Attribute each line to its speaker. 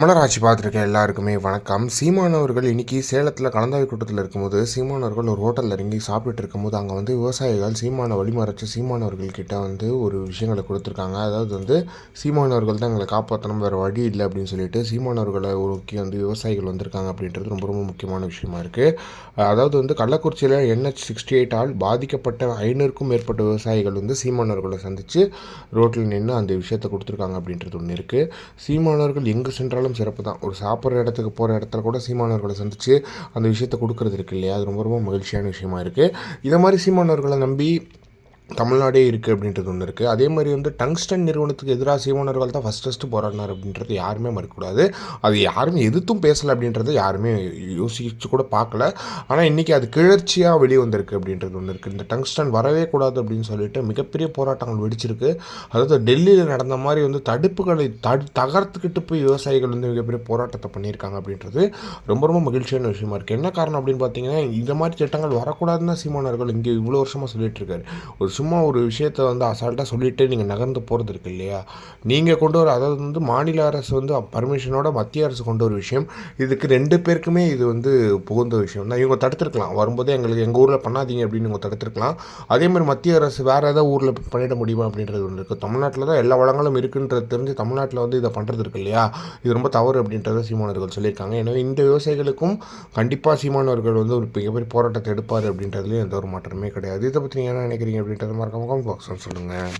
Speaker 1: மலராட்சி பார்த்துருக்க எல்லாருக்குமே வணக்கம். சீமானவர்கள் இன்னைக்கு சேலத்தில் கலந்தாய் கூட்டத்தில் இருக்கும்போது சீமானவர்கள் ஒரு ஹோட்டலில் இறங்கி சாப்பிட்டுட்டு இருக்கும்போது அங்கே வந்து விவசாயிகள் சீமான வழிமறைச்சு சீமானவர்கள் கிட்ட வந்து ஒரு விஷயங்களை கொடுத்துருக்காங்க. அதாவது வந்து சீமானவர்கள் தான் எங்களை காப்பாற்றணும் வேறு வழி இல்லை அப்படின்னு சொல்லிட்டு சீமானவர்களை நோக்கி வந்து விவசாயிகள் வந்திருக்காங்க அப்படின்றது ரொம்ப ரொம்ப முக்கியமான விஷயமா இருக்குது அதாவது வந்து கள்ளக்குறிச்சியில் என்ஹெச் சிக்ஸ்டி எயிட் ஆல் பாதிக்கப்பட்ட ஐநூறுக்கும் மேற்பட்ட விவசாயிகள் வந்து சீமானவர்களை சந்தித்து ரோட்டில் நின்று அந்த விஷயத்தை கொடுத்துருக்காங்க அப்படின்றது ஒன்று இருக்குது சீமானவர்கள் எங்கு சென்றாலும் சிறப்பு தான். ஒரு சாப்பிட்ற இடத்துக்கு போகிற இடத்துல கூட சீமானவர்களை சந்தித்து அந்த விஷயத்தை கொடுக்குறது இருக்கு இல்லையா? அது ரொம்ப ரொம்ப மகிழ்ச்சியான விஷயமா இருக்குது இதை மாதிரி சீமானவர்களை நம்பி தமிழ்நாடே இருக்குது அப்படின்றது ஒன்று இருக்குது அதே மாதிரி வந்து டங்ஸ்டன் நிறுவனத்துக்கு எதிராக சீமானவர்கள் தான் ஃபஸ்ட் ஃபஸ்ட்டு போராடினார் அப்படின்றது யாருமே மறக்கக்கூடாது. அது யாருமே எதிர்த்தும் பேசலை அப்படின்றது யாருமே யோசிச்சு கூட பார்க்கல. ஆனால் இன்றைக்கி அது கிளர்ச்சியாக வெளியே வந்திருக்கு அப்படின்றது ஒன்று இருக்குது இந்த டங்ஸ்டன் வரவே கூடாது அப்படின்னு சொல்லிட்டு மிகப்பெரிய போராட்டங்கள் வெடிச்சிருக்கு. அதாவது டெல்லியில் நடந்த மாதிரி வந்து தடுப்புகளை தடு தகர்த்துக்கிட்டு போய் விவசாயிகள் வந்து மிகப்பெரிய போராட்டத்தை பண்ணியிருக்காங்க அப்படின்றது ரொம்ப ரொம்ப மகிழ்ச்சியான விஷயமா இருக்குது என்ன காரணம் அப்படின்னு பார்த்தீங்கன்னா இந்த மாதிரி திட்டங்கள் வரக்கூடாதுன்னு தான் சீமானவர்கள் இங்கே இவ்வளோ வருஷமாக சொல்லிட்டு இருக்காரு. ஒரு சும்மா ஒரு விஷயத்தை வந்து அசால்ட்டாக சொல்லிவிட்டு நீங்கள் நகர்ந்து போகிறது இருக்கு இல்லையா? நீங்கள் கொண்டு வர அதாவது வந்து மாநில அரசு வந்து பர்மிஷனோட மத்திய அரசு கொண்டு ஒரு விஷயம். இதுக்கு ரெண்டு பேருக்குமே இது வந்து புகுந்த விஷயம் தான். இவங்க தடுத்துருக்கலாம். வரும்போதே எங்களுக்கு எங்கள் ஊரில் பண்ணாதீங்க அப்படின்னு இவங்க தடுத்துருக்கலாம். அதே மாதிரி மத்திய அரசு வேறு ஏதாவது ஊரில் பண்ணிட முடியுமா அப்படின்றது ஒன்று இருக்குது தமிழ்நாட்டில் தான் எல்லா வளங்களும் இருக்குன்றது தெரிஞ்சு தமிழ்நாட்டில் வந்து இதை பண்ணுறது இருக்கு இல்லையா? இது ரொம்ப தவறு அப்படின்றத சீமானவர்கள் சொல்லியிருக்காங்க. எனவே இந்த விவசாயிகளுக்கும் கண்டிப்பாக சீமானவர்கள் வந்து ஒரு மிகப்பெரிய போராட்டத்தை எடுப்பார் அப்படின்றதுலேயும் எந்த ஒரு மாற்றமே கிடையாது. இதை பற்றி நீங்கள் என்ன நினைக்கிறீங்க அப்படின்ற மறக்காம கமெண்ட் பாக்ஸில் சொல்லுங்கள்